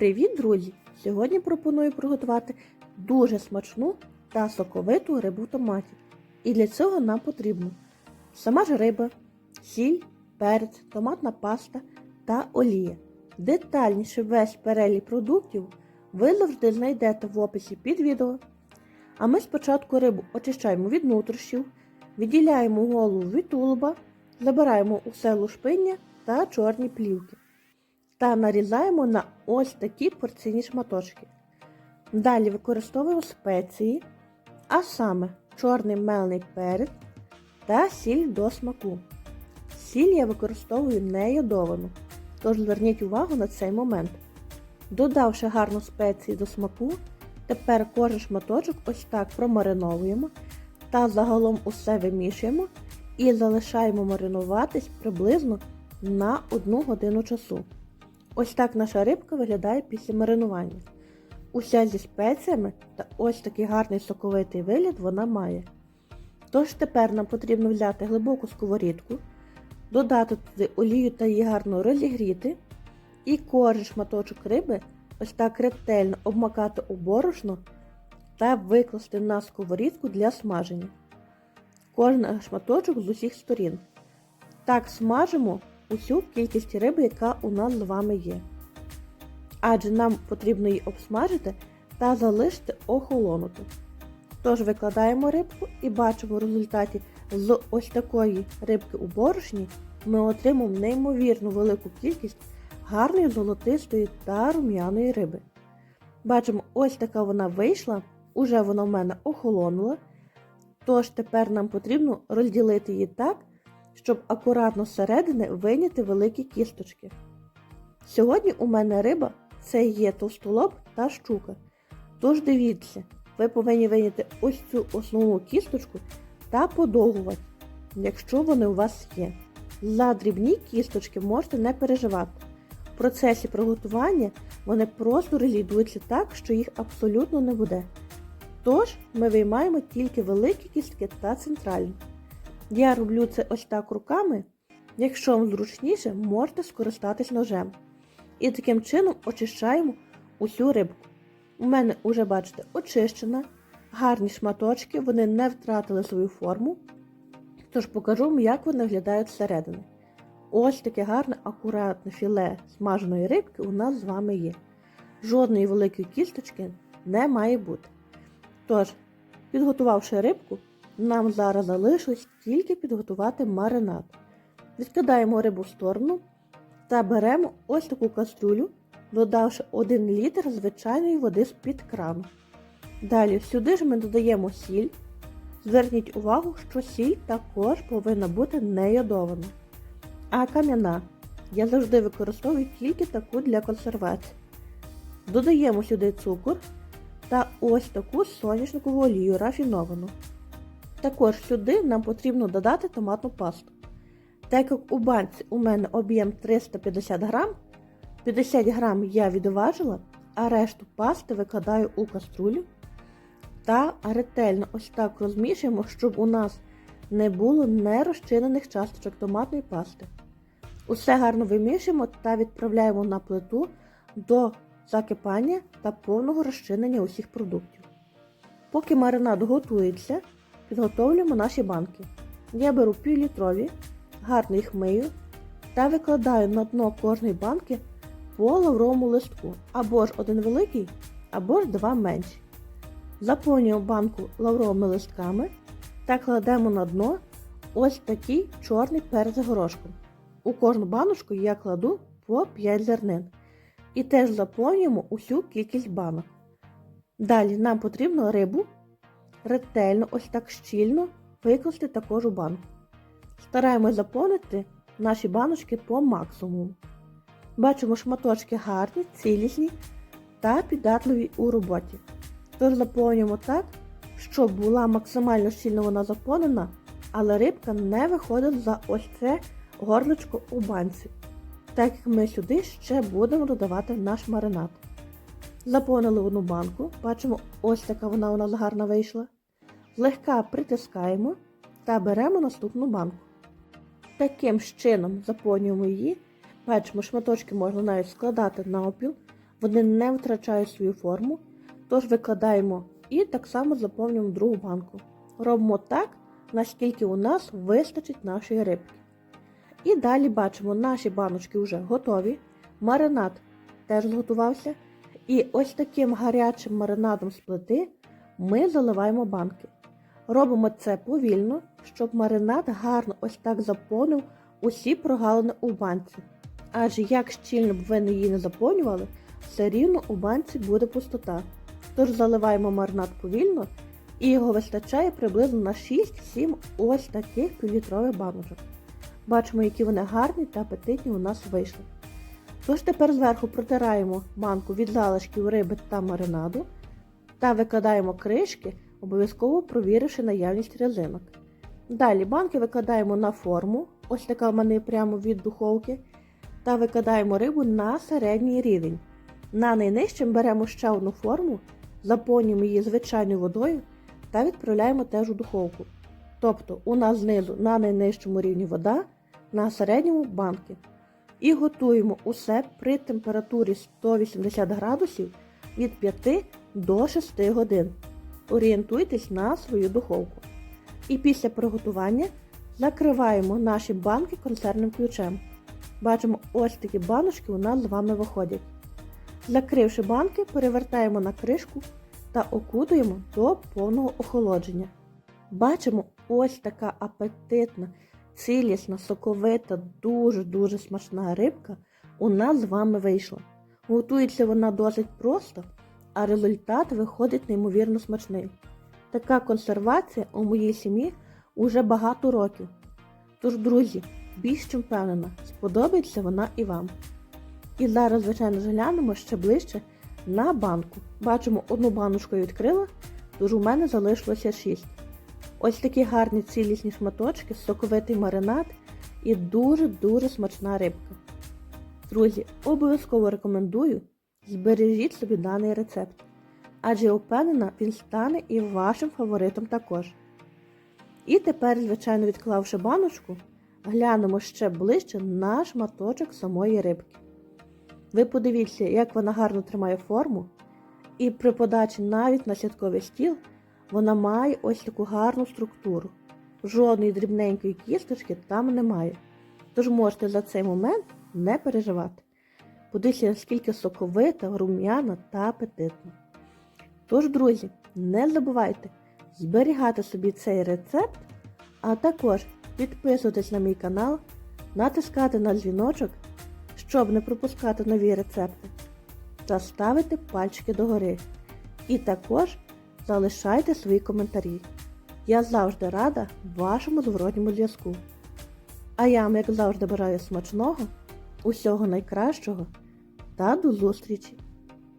Привіт, друзі! Сьогодні пропоную приготувати дуже смачну та соковиту рибу в томаті. І для цього нам потрібно сама ж риба, сіль, перець, томатна паста та олія. Детальніше весь перелік продуктів ви завжди знайдете в описі під відео. А ми спочатку рибу очищаємо від нутрощів, відділяємо голову від тулуба, забираємо усе лушпиння та чорні плівки та нарізаємо на ось такі порційні шматочки. Далі використовуємо спеції, а саме чорний мелений перець та сіль до смаку. Сіль я використовую не йодовану, тож зверніть увагу на цей момент. Додавши гарну спеції до смаку, тепер кожен шматочок ось так промариновуємо та загалом усе вимішуємо і залишаємо маринуватись приблизно на 1 годину часу. Ось так наша рибка виглядає після маринування. Уся зі спеціями та ось такий гарний соковитий вигляд вона має. Тож тепер нам потрібно взяти глибоку сковорідку, додати туди олію та її гарно розігріти, і кожен шматочок риби ось так ретельно обмакати у борошно та викласти на сковорідку для смаження. Кожен шматочок з усіх сторін. Так смажимо усю кількість риби, яка у нас з вами є. Адже нам потрібно її обсмажити та залишити охолонути. Тож викладаємо рибку і бачимо в результаті з ось такої рибки у борошні ми отримаємо неймовірно велику кількість гарної золотистої та рум'яної риби. Бачимо, ось така вона вийшла, уже вона в мене охолонула. Тож тепер нам потрібно розділити її так, щоб акуратно зсередини вийняти великі кісточки. Сьогодні у мене риба це є товстолоб та щука. Тож дивіться, ви повинні вийняти ось цю основну кісточку та подовгувати, якщо вони у вас є. За дрібні кісточки можете не переживати. В процесі приготування вони просто розійдуться так, що їх абсолютно не буде. Тож ми виймаємо тільки великі кістки та центральні. Я роблю це ось так руками. Якщо вам зручніше, можете скористатись ножем. І таким чином очищаємо усю рибку. У мене вже, бачите, очищена, гарні шматочки, вони не втратили свою форму. Тож покажу вам, як вони виглядають зсередини. Ось таке гарне, акуратне філе смаженої рибки у нас з вами є. Жодної великої кісточки не має бути. Тож, підготувавши рибку, нам зараз залишилось тільки підготувати маринад. Відкидаємо рибу в сторону та беремо ось таку кастрюлю, додавши 1 літр звичайної води з-під крану. Далі сюди ж ми додаємо сіль. Зверніть увагу, що сіль також повинна бути не йодована. А кам'яна. Я завжди використовую тільки таку для консервації. Додаємо сюди цукор та ось таку соняшникову олію рафіновану. Також сюди нам потрібно додати томатну пасту. Так як у банці у мене об'єм 350 грам, 50 грам я відважила, а решту пасти викладаю у каструлю та ретельно ось так розмішуємо, щоб у нас не було нерозчинених часточок томатної пасти. Усе гарно вимішуємо та відправляємо на плиту до закипання та повного розчинення усіх продуктів. Поки маринад готується, підготовлюємо наші банки. Я беру півлітрові, гарно їх мию та викладаю на дно кожної банки по лавровому листку, або ж один великий, або ж два менші. Заповнюємо банку лавровими листками та кладемо на дно ось такий чорний перець горошком. У кожну баночку я кладу по 5 зернин. І теж заповнюємо усю кількість банок. Далі нам потрібно рибу ретельно, ось так щільно викласти також у банку. Стараємось заповнити наші баночки по максимуму. Бачимо шматочки гарні, цілісні та піддатливі у роботі. Тож заповнюємо так, щоб була максимально щільно вона заповнена, але рибка не виходить за ось це горлечко у банці. Так як ми сюди ще будемо додавати наш маринад. Заповнили одну банку, бачимо, ось така вона у нас гарна вийшла. Злегка притискаємо та беремо наступну банку. Таким чином заповнюємо її. Бачимо, шматочки можна навіть складати на опіл, вони не втрачають свою форму, тож викладаємо і так само заповнюємо другу банку. Робимо так, наскільки у нас вистачить нашої рибки. І далі бачимо, наші баночки вже готові. Маринад теж зготувався. І ось таким гарячим маринадом з плити ми заливаємо банки. Робимо це повільно, щоб маринад гарно ось так заповнив усі прогалини у банці. Адже як щільно б ви її не заповнювали, все рівно у банці буде пустота. Тож заливаємо маринад повільно і його вистачає приблизно на 6-7 ось таких півлітрових баночок. Бачимо, які вони гарні та апетитні у нас вийшли. Тож тепер зверху протираємо банку від залишків риби та маринаду та викладаємо кришки, обов'язково провіривши наявність резинок. Далі банки викладаємо на форму, ось така в мене прямо від духовки, та викладаємо рибу на середній рівень. На найнижчим беремо ще одну форму, заповнюємо її звичайною водою та відправляємо теж у духовку. Тобто у нас знизу на найнижчому рівні вода, на середньому банки. І готуємо усе при температурі 180 градусів від 5 до 6 годин. Орієнтуйтесь на свою духовку. І після приготування закриваємо наші банки консервним ключем. Бачимо, ось такі баночки у нас з вами виходять. Закривши банки, перевертаємо на кришку та окутуємо до повного охолодження. Бачимо ось така апетитна, цілісна, соковита, дуже-дуже смачна рибка у нас з вами вийшла. Готується вона досить просто, а результат виходить неймовірно смачний. Така консервація у моїй сім'ї уже багато років. Тож, друзі, більш чим впевнена, сподобається вона і вам. І зараз, звичайно, глянемо ще ближче на банку. Бачимо, одну баночку я відкрила, тож у мене залишилося 6. Ось такі гарні цілісні шматочки, соковитий маринад і дуже-дуже смачна рибка. Друзі, обов'язково рекомендую збережіть собі даний рецепт, адже впевнена, він стане і вашим фаворитом також. І тепер, звичайно, відклавши баночку, глянемо ще ближче на шматочок самої рибки. Ви подивіться, як вона гарно тримає форму, і при подачі навіть на святковий стіл вона має ось таку гарну структуру. Жодної дрібненької кісточки там немає. Тож можете за цей момент не переживати. Подивіться, наскільки соковита, рум'яна та апетитна. Тож, друзі, не забувайте зберігати собі цей рецепт, а також підписуватись на мій канал, натискати на дзвіночок, щоб не пропускати нові рецепти, та ставити пальчики догори. І також залишайте свої коментарі. Я завжди рада вашому зворотньому зв'язку. А я вам, як завжди, бажаю смачного, усього найкращого та до зустрічі!